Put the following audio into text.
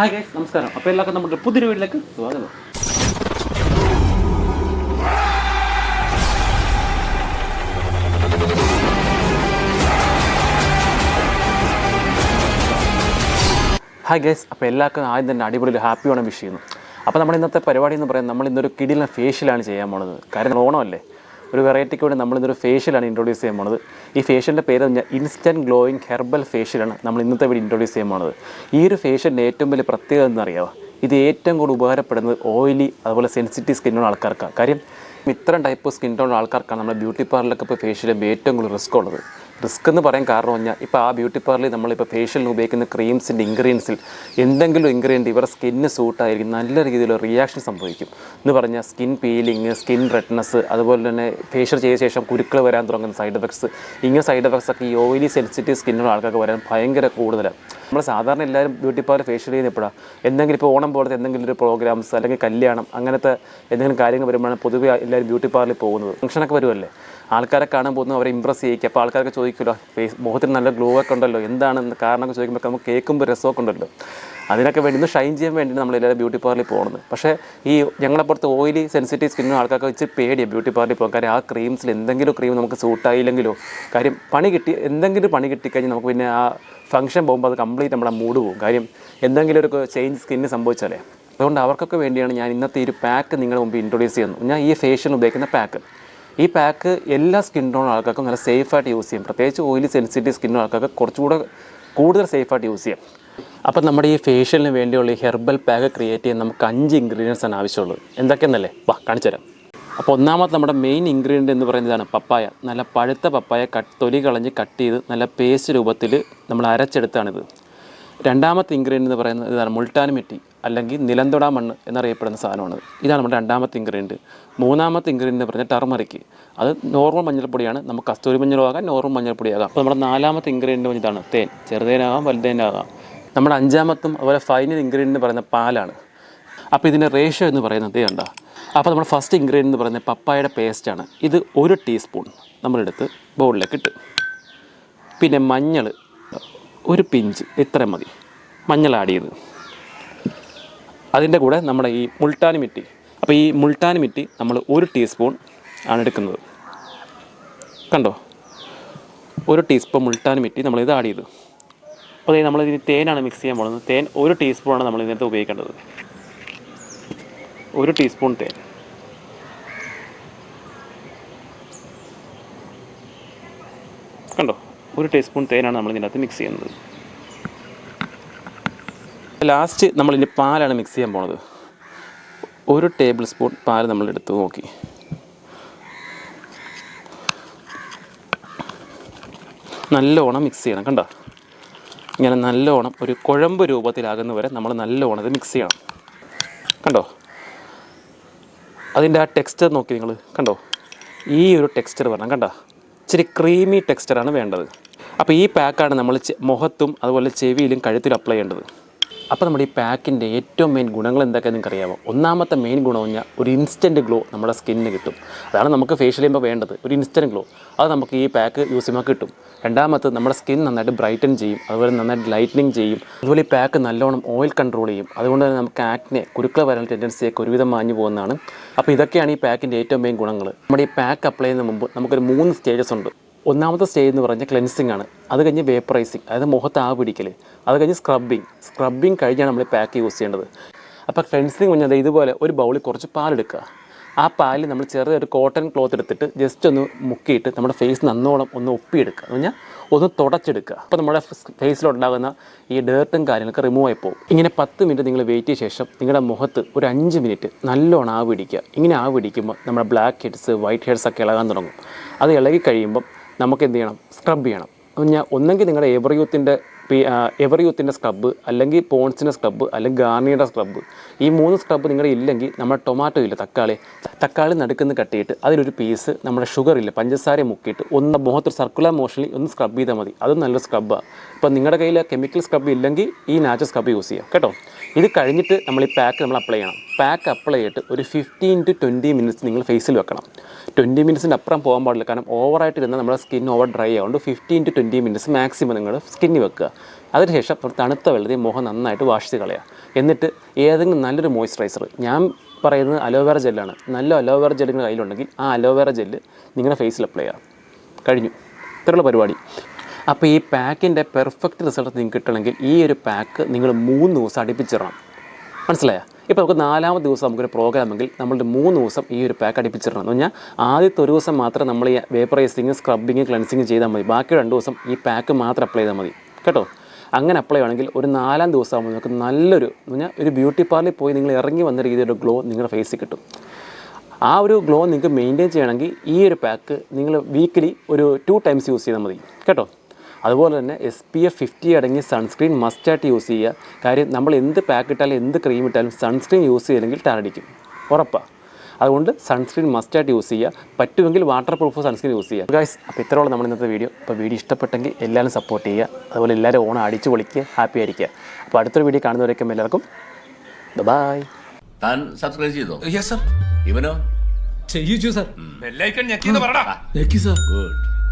Hi guys നമസ്കാരം. അപ്പോൾ എല്ലാവർക്കും നമ്മുടെ പുതിയൊരു വീട്ടിലേക്ക് സ്വാഗതം. ഹായ് ഗൈസ് അപ്പോൾ എല്ലാവർക്കും ആദ്യം തന്നെ അടിപൊളി ഒരു ഹാപ്പി ഓണം വിഷ് ചെയ്യുന്നു. അപ്പോൾ നമ്മൾ ഇന്നത്തെ പരിപാടി എന്ന് പറയുന്നത് നമ്മൾ ഇന്നൊരു കിടിലൻ ഫേഷ്യലാണ് ചെയ്യാൻ പോണത്. കാരണം ഓണമല്ലേ? ഒരു വെറൈറ്റിക്ക് വേണ്ടി നമ്മൾ ഇന്നൊരു ഫേഷ്യലാണ് ഇൻട്രൊഡ്യൂസ് ചെയ്യാൻ പോണത്. ഈ ഫേഷ്യലിന്റെ പേര് പറഞ്ഞാൽ ഇൻസ്റ്റന്റ് ഗ്ലോയിങ് ഹെർബൽ ഫേഷ്യലാണ് നമ്മൾ ഇന്നത്തെ വീട് ഇൻട്രൊഡ്യൂസ് ചെയ്യാൻ പോണത്. ഈ ഒരു ഫേഷ്യലിന്റെ ഏറ്റവും വലിയ പ്രത്യേകത എന്നറിയാമോ ഇത് ഏറ്റവും കൂടുതൽ ഉപകാരപ്പെടുന്നത് ഓയിലി അതുപോലെ സെൻസിറ്റീവ് സ്കിന്നുള്ള ആൾക്കാർക്കാണ്. കാര്യം ഇത്തരം ടൈപ്പ് സ്കിൻ ടോൺ ആൾക്കാർക്കാണ് നമ്മുടെ ബ്യൂട്ടി പാർലറിലൊക്കെ ഇപ്പോൾ ഫേഷ്യൽ ഏറ്റവും കൂടുതൽ റിസ്ക് ഉള്ളത്. റിസ്ക് എന്ന് പറയാൻ കാരണം പറഞ്ഞാൽ ഇപ്പോൾ ആ ബ്യൂട്ടി പാർലറിൽ നമ്മളിപ്പോൾ ഫേഷ്യലിന് ഉപയോഗിക്കുന്ന ക്രീംസിന്റെ ഇൻഗ്രീഡിയൻസിൽ എന്തെങ്കിലും ഇൻഗ്രീഡിയന്റ് ഇവരുടെ സ്കിന്നിന് സൂട്ടായിരിക്കും നല്ല രീതിയിലുള്ള റിയാക്ഷൻ സംഭവിക്കും. എന്ന് പറഞ്ഞാൽ സ്കിൻ പീലിങ് സ്കിൻ റെഡ്നസ് അതുപോലെ തന്നെ ഫേഷ്യൽ ചെയ്ത ശേഷം കുരുക്കൾ വരാൻ തുടങ്ങുന്ന സൈഡ് എഫക്ട്സ് ഇങ്ങനെ സൈഡ് എഫക്ട്സ് ഒക്കെ ഈ ഓയിലി സെൻസിറ്റീവ് സ്കിന്നുള്ള ആൾക്കാർക്ക് വരാൻ ഭയങ്കര കൂടുതലാണ്. നമ്മൾ സാധാരണ എല്ലാവരും ബ്യൂട്ടി പാർലർ ഫേഷ്യൽ ചെയ്യുന്ന എപ്പോഴാണ് എന്തെങ്കിലും ഇപ്പോൾ ഓണം പോലത്തെ എന്തെങ്കിലും ഒരു പ്രോഗ്രാംസ് അല്ലെങ്കിൽ കല്യാണം അങ്ങനത്തെ എന്തെങ്കിലും കാര്യങ്ങൾ വരുമ്പോഴാണ് പൊതുവെ എല്ലാവരും ബ്യൂട്ടി പാർലറിൽ പോകുന്നത്. ഫംഗ്ഷനൊക്കെ വരുമല്ലേ ആൾക്കാരെ കാണാൻ പോകുന്നു അവരെ ഇമ്പ്രസ് ചെയ്യിക്കുക. അപ്പോൾ ആൾക്കാരൊക്കെ ചോദിക്കുമല്ലോ ഫേസ് മുഖത്തിന് നല്ല ഗ്ലോ ഒക്കെ ഉണ്ടല്ലോ. എന്താണ്? കാരണമൊക്കെ ചോദിക്കുമ്പോൾ നമുക്ക് കേൾക്കുമ്പോൾ രസമൊക്കെ ഉണ്ടല്ലോ. അതിനൊക്കെ വേണ്ടി ഒന്ന് ഷൈൻ ചെയ്യാൻ വേണ്ടി നമ്മൾ എല്ലാവരും ബ്യൂട്ടി പാർലറിൽ പോകുന്നത്. പക്ഷേ ഈ ഞങ്ങളപ്പുറത്ത് ഓയിലി സെൻസിറ്റീവ് സ്കിന്നും ആൾക്കാർക്ക് ഇച്ചിരി പേടിയാണ് ബ്യൂട്ടി പാർലറിൽ പോകാൻ. കാര്യം ആ ക്രീംസിൽ എന്തെങ്കിലും ക്രീം നമുക്ക് സൂട്ടായില്ലെങ്കിലോ കാര്യം പണി കിട്ടി എന്തെങ്കിലും പണി കിട്ടിക്കഴിഞ്ഞാൽ നമുക്ക് പിന്നെ ആ ഫംഗ്ഷൻ പോകുമ്പോൾ അത് കംപ്ലീറ്റ് നമ്മുടെ മൂഡ് പോകും. കാര്യം എന്തെങ്കിലും ഒരു ചേഞ്ച് സ്കിന്നിന് സംഭവിച്ചാലേ. അതുകൊണ്ട് അവർക്കൊക്കെ വേണ്ടിയാണ് ഞാൻ ഇന്നത്തെ ഈ ഒരു പാക്ക് നിങ്ങളുടെ മുമ്പ് ഇൻട്രൊഡ്യൂസ് ചെയ്യുന്നത്. ഞാൻ ഈ ഫേഷ്യൽ ഉപയോഗിക്കുന്ന പാക്ക് ഈ പാക്ക് എല്ലാ സ്കിൻ ടോൺ ആൾക്കാർക്കും നല്ല സേഫായിട്ട് യൂസ് ചെയ്യും. പ്രത്യേകിച്ച് ഓയിലി സെൻസിറ്റീവ് സ്കിൻ ആൾക്കാർക്ക് കുറച്ചുകൂടെ കൂടുതൽ സേഫായിട്ട് യൂസ് ചെയ്യാം. അപ്പം നമ്മുടെ ഈ ഫേഷ്യലിന് വേണ്ടിയുള്ള ഈ ഹെർബൽ പാക്ക് ക്രിയേറ്റ് ചെയ്യാൻ നമുക്ക് അഞ്ച് ഇൻഗ്രീഡിയൻസ് ആണ് ആവശ്യമുള്ളത്. എന്തൊക്കെയെന്നല്ലേ? വാ കാണിച്ചു തരാം അപ്പോൾ ഒന്നാമത്തെ നമ്മുടെ മെയിൻ ഇൻഗ്രീഡിയന്റ് എന്ന് പറയുന്നതാണ് പപ്പായ. നല്ല പഴുത്ത പപ്പായ കട്ട് തൊലി കളഞ്ഞ് കട്ട് ചെയ്ത് നല്ല പേസ്റ്റ് രൂപത്തിൽ നമ്മൾ അരച്ചെടുത്താണിത്. രണ്ടാമത്തെ ഇൻഗ്രീഡിയന്റ് എന്ന് പറയുന്നത് ഇതാണ് മുൾട്ടാൻ മിറ്റി അല്ലെങ്കിൽ നിലന്തൊടാ മണ്ണ് എന്നറിയപ്പെടുന്ന സാധനമാണ്. ഇതാണ് നമ്മുടെ രണ്ടാമത്തെ ഇൻഗ്രീഡിയന്റ് മൂന്നാമത്തെ ഇൻഗ്രീഡിയന്റ് പറഞ്ഞാൽ ടർമറിക്ക്. അത് നോർമൽ മഞ്ഞൾപ്പൊടിയാണ്. നമുക്ക് കസ്തൂരി മഞ്ഞളും ആകാം നോർമൽ മഞ്ഞൾപ്പൊടിയാകാം. അപ്പോൾ നമ്മുടെ നാലാമത്തെ ഇൻഗ്രീഡിയന്റ് ഇതാണ് തേൻ. ചെറുതേനാകാം വലുതേനാകാം. നമ്മുടെ അഞ്ചാമത്തും അതുപോലെ ഫൈനൽ ഇൻഗ്രീഡിയന്റ് പറയുന്ന പാലാണ്. അപ്പോൾ ഇതിന്റെ റേഷ്യോ എന്ന് പറയുന്നത് കണ്ട അപ്പോൾ നമ്മുടെ ഫസ്റ്റ് ഇൻഗ്രീഡിയന്റ് എന്ന് പറയുന്നത് പപ്പായയുടെ പേസ്റ്റാണ് ഇത് ഒരു ടീസ്പൂൺ നമ്മളെടുത്ത് ബൗളിലേക്ക് ഇട്ട്. പിന്നെ മഞ്ഞൾ ഒരു പിഞ്ച് ഇത്ര മതി. മഞ്ഞൾ ആഡ് ചെയ്ത്. അതിന്റെ കൂടെ നമ്മുടെ ഈ മുൾട്ടാനി മിറ്റി. അപ്പോൾ ഈ മുൾട്ടാനി മിറ്റി നമ്മൾ ഒരു ടീസ്പൂൺ ആണ് എടുക്കുന്നത്. കണ്ടോ? ഒരു ടീസ്പൂൺ മുൾട്ടാനി മിറ്റി നമ്മളിത് ആഡ് ചെയ്തു. അപ്പോൾ നമ്മൾ ഇതിന് തേനാണ് മിക്സ് ചെയ്യാൻ പോകുന്നത്. തേൻ ഒരു ടീസ്പൂണാണ് നമ്മൾ ഇതിനകത്ത് ഉപയോഗിക്കേണ്ടത്. ഒരു ടീസ്പൂൺ തേൻ. കണ്ടോ? ഒരു ടീസ്പൂൺ തേനാണ് നമ്മൾ ഇതിനകത്ത് മിക്സ് ചെയ്യുന്നത്. ലാസ്റ്റ് നമ്മൾ ഇതിന്റെ പാലാണ് മിക്സ് ചെയ്യാൻ പോണത്. ഒരു ടേബിൾ സ്പൂൺ പാൽ നമ്മൾ എടുത്ത് നോക്കി. നല്ലോണം മിക്സ് ചെയ്യണം കണ്ടോ? ഇങ്ങനെ നല്ലോണം ഒരു കുഴമ്പ് രൂപത്തിലാകുന്ന വരെ നമ്മൾ നല്ലോണം ഇത് മിക്സ് ചെയ്യണം. കണ്ടോ? അതിന്റെ ആ ടെക്സ്ചർ നോക്കി നിങ്ങൾ കണ്ടോ? ഈ ഒരു ടെക്സ്ചർ പറഞ്ഞാൽ കണ്ടോ? ഇച്ചിരി ക്രീമി ടെക്സ്ചറാണ് വേണ്ടത്. അപ്പോൾ ഈ പാക്കാണ് നമ്മൾ മുഖത്തും അതുപോലെ ചെവിയിലും കഴുത്തിലും അപ്ലൈ ചെയ്യേണ്ടത്. അപ്പോൾ നമ്മുടെ ഈ പാക്കിന്റെ ഏറ്റവും മെയിൻ ഗുണങ്ങൾ എന്തൊക്കെയാണ് നിങ്ങൾക്ക് അറിയാമോ ഒന്നാമത്തെ മെയിൻ ഗുണം പറഞ്ഞാൽ ഒരു ഇൻസ്റ്റന്റ് ഗ്ലോ നമ്മുടെ സ്കിന്നിന് കിട്ടും. അതാണ് നമുക്ക് ഫേഷ്യൽ ചെയ്യുമ്പോൾ വേണ്ടത്. ഒരു ഇൻസ്റ്റന്റ് ഗ്ലോ അത് നമുക്ക് ഈ പാക്ക് യൂസ് ചെയ്യുമ്പോൾ കിട്ടും. രണ്ടാമത് നമ്മുടെ സ്കിൻ നന്നായിട്ട് ബ്രൈറ്റൻ ചെയ്യും. അതുപോലെ നന്നായിട്ട് ലൈറ്റനിങ് ചെയ്യും. അതുപോലെ ഈ പാക്ക് നല്ലോണം ഓയിൽ കൺട്രോൾ ചെയ്യും. അതുകൊണ്ട് തന്നെ നമുക്ക് ആക്നെ കുരുക്കൾ വരാൻ ടെൻഡൻസിയൊക്കെ ഒരുവിധം മാഞ്ഞു പോകുന്നതാണ്. അപ്പോൾ ഇതൊക്കെയാണ് ഈ പാക്കിന്റെ ഏറ്റവും മെയിൻ ഗുണങ്ങൾ. നമ്മുടെ ഈ പാക്ക് അപ്ലൈ ചെയ്യുന്ന മുമ്പ് നമുക്കൊരു മൂന്ന് സ്റ്റേജസ് ഉണ്ട്. ഒന്നാമത്തെ സ്റ്റേജ് എന്ന് പറഞ്ഞാൽ ക്ലെൻസിങ് ആണ്. അത് കഴിഞ്ഞ് വേപ്പറൈസിങ് അതായത് മുഖത്ത് ആ പിടിക്കൽ. അത് കഴിഞ്ഞ് സ്ക്രബിങ് സ്ക്രബിങ് കഴിഞ്ഞാണ് നമ്മൾ പാക്ക് യൂസ് ചെയ്യേണ്ടത്. അപ്പോൾ ക്ലെൻസിങ് പറഞ്ഞാൽ ഇതുപോലെ ഒരു ബൗളിൽ കുറച്ച് പാലെടുക്കുക ആ പാലിൽ നമ്മൾ ചെറിയൊരു കോട്ടൺ ക്ലോത്ത് എടുത്തിട്ട് ജസ്റ്റ് ഒന്ന് മുക്കിയിട്ട് നമ്മുടെ ഫേസ് നന്നോളം ഒന്ന് ഒപ്പിയെടുക്കുക. എന്ന് പറഞ്ഞാൽ ഒന്ന് തുടച്ചെടുക്കുക. അപ്പോൾ നമ്മുടെ ഫേസിലുണ്ടാകുന്ന ഈ ഡേർട്ടും കാര്യങ്ങളൊക്കെ റിമൂവ് ആയി പോകും. ഇങ്ങനെ പത്ത് മിനിറ്റ് നിങ്ങൾ വെയിറ്റ് ചെയ്ത ശേഷം നിങ്ങളുടെ മുഖത്ത് ഒരു അഞ്ച് മിനിറ്റ് നല്ലോണം ആവിടിക്കുക ഇങ്ങനെ ആവിടിക്കുമ്പോൾ നമ്മുടെ ബ്ലാക്ക് ഹെഡ്സ് വൈറ്റ് ഹെഡ്സ് ഒക്കെ ഇളകാൻ തുടങ്ങും. അത് ഇളകി കഴിയുമ്പം നമുക്ക് എന്ത് ചെയ്യണം? സ്ക്രബ് ചെയ്യണം. ഞാൻ ഒന്നെങ്കിൽ നിങ്ങളുടെ എവർ യൂത്തിന്റെ എവർ യൂത്തിന്റെ സ്ക്രബ് അല്ലെങ്കിൽ പോൺസിന്റെ സ്ക്രബ് അല്ലെങ്കിൽ ഗാർണിയുടെ സ്ക്രബ് ഈ മൂന്ന് സ്ക്രബ് നിങ്ങളുടെ ഇല്ലെങ്കിൽ നമ്മുടെ ടൊമാറ്റോ ഇല്ല തക്കാളി തക്കാളി നടുക്കുന്ന കട്ടിയിട്ട് അതിലൊരു പീസ് നമ്മുടെ ഷുഗർ ഇല്ല പഞ്ചസാര മുക്കിയിട്ട് ഒന്ന് മുഖത്ത് സർക്കുലർ മോഷനിൽ ഒന്ന് സ്ക്രബ് ചെയ്താൽ മതി. അതും നല്ലൊരു സ്ക്രബാണ് ഇപ്പം നിങ്ങളുടെ കയ്യിൽ കെമിക്കൽ സ്ക്രബ് ഇല്ലെങ്കിൽ ഈ നാച്ചുറൽ സ്ക്രബ് യൂസ് ചെയ്യാം. കേട്ടോ? ഇത് കഴിഞ്ഞിട്ട് നമ്മൾ ഈ പാക്ക് നമ്മൾ അപ്ലൈ ചെയ്യണം. പാക്ക് അപ്ലൈ ചെയ്തിട്ട് ഒരു ഫിഫ്റ്റീൻ ടു ട്വന്റി മിനിറ്റ്സ് നിങ്ങൾ ഫേസിൽ വെക്കണം. ട്വന്റി മിനിറ്റ്സിന്റെ അപ്പുറം പോകാൻ പാടില്ല. കാരണം ഓവറായിട്ട് ഇരുന്നാൽ നമ്മുടെ സ്കിൻ ഓവർ ഡ്രൈ ആയതുകൊണ്ട് fifteen to twenty minutes maximum നിങ്ങൾ സ്കിന്നിൽ വെക്കുക. അതിനുശേഷം തണുത്ത വെള്ളത്തിൽ മുഖം നന്നായിട്ട് വാഷ് ചെയ്ത് കളയുക. എന്നിട്ട് ഏതെങ്കിലും നല്ലൊരു മോയ്സ്ചറൈസർ ഞാൻ പറയുന്നത് അലോവേറ ജെല്ലാണ് നല്ല അലോവേറ ജെല്ലിന്റെ കയ്യിലുണ്ടെങ്കിൽ ആ അലോവേറ ജെല്ല് നിങ്ങളുടെ ഫേസിൽ അപ്ലൈ ചെയ്യുക കഴിഞ്ഞു. ഇത്രയുള്ള പരിപാടി. അപ്പോൾ ഈ പാക്കിന്റെ പെർഫെക്റ്റ് റിസൾട്ട് നിങ്ങൾക്ക് കിട്ടണമെങ്കിൽ ഈ ഒരു പാക്ക് നിങ്ങൾ മൂന്ന് ദിവസം അടുപ്പിച്ചിടണം. മനസ്സിലായോ? ഇപ്പോൾ നമുക്ക് നാലാമത്തെ ദിവസം നമുക്കൊരു പ്രോഗ്രാമെങ്കിൽ നമ്മളുടെ മൂന്ന് ദിവസം ഈ ഒരു പാക്ക് അടുപ്പിച്ചിടണം. എന്ന് പറഞ്ഞാൽ ആദ്യത്തെ ഒരു ദിവസം മാത്രം നമ്മൾ ഈ വേപ്പറൈസിങ് സ്ക്രബിങ് ക്ലൻസിങ് ചെയ്താൽ മതി. ബാക്കി രണ്ട് ദിവസം ഈ പാക്ക് മാത്രം അപ്ലൈ ചെയ്താൽ മതി. കേട്ടോ? അങ്ങനെ അപ്ലൈ ആണെങ്കിൽ ഒരു നാലാം ദിവസം ആകുമ്പോൾ നിങ്ങൾക്ക് നല്ലൊരു എന്ന് പറഞ്ഞാൽ ഒരു ബ്യൂട്ടി പാർലറിൽ പോയി നിങ്ങൾ ഇറങ്ങി വന്ന രീതിയിലൊരു ഗ്ലോ നിങ്ങളുടെ ഫേസിൽ കിട്ടും. ആ ഒരു ഗ്ലോ നിങ്ങൾക്ക് മെയിന്റെയിൻ ചെയ്യണമെങ്കിൽ ഈ ഒരു പാക്ക് നിങ്ങൾ വീക്കിലി ഒരു ടു ടൈംസ് യൂസ് ചെയ്താൽ മതി. കേട്ടോ? അതുപോലെ തന്നെ എസ് പി എഫ് ഫിഫ്റ്റി അടങ്ങിയ സൺസ്ക്രീൻ മസ്റ്റായിട്ട് യൂസ് ചെയ്യുക. കാര്യം നമ്മൾ എന്ത് പാക്ക് ഇട്ടാലും എന്ത് ക്രീം ഇട്ടാലും സൺസ്ക്രീൻ യൂസ് ചെയ്തില്ലെങ്കിൽ ടാരടിക്കും ഉറപ്പാണ് അതുകൊണ്ട് സൺസ്ക്രീൻ മസ്റ്റായിട്ട് യൂസ് ചെയ്യുക. പറ്റുമെങ്കിൽ വാട്ടർ പ്രൂഫ് സൺസ്ക്രീൻ യൂസ് ചെയ്യുക. ഗൈസ് അപ്പോൾ ഇത്രയോളം നമ്മൾ ഇന്നത്തെ വീഡിയോ അപ്പോൾ വീഡിയോ ഇഷ്ടപ്പെട്ടെങ്കിൽ എല്ലാവരും സപ്പോർട്ട് ചെയ്യുക. അതുപോലെ എല്ലാവരും ഓണം അടിച്ചു പൊളിക്കുക ഹാപ്പി ആയിരിക്കുക. അപ്പോൾ അടുത്തൊരു വീഡിയോ കാണുന്നവരേക്കും എല്ലാവർക്കും ബൈ താൻ സബ്സ്ക്രൈബ് ചെയ്തോ? യെസ് സർ ഇവനോ? ചെയ്യിച്ചു സർ ബെല്ലൈക്കൺ ഞെക്കിന്ന് പറടാ ഞെക്കി സർ ഗുഡ്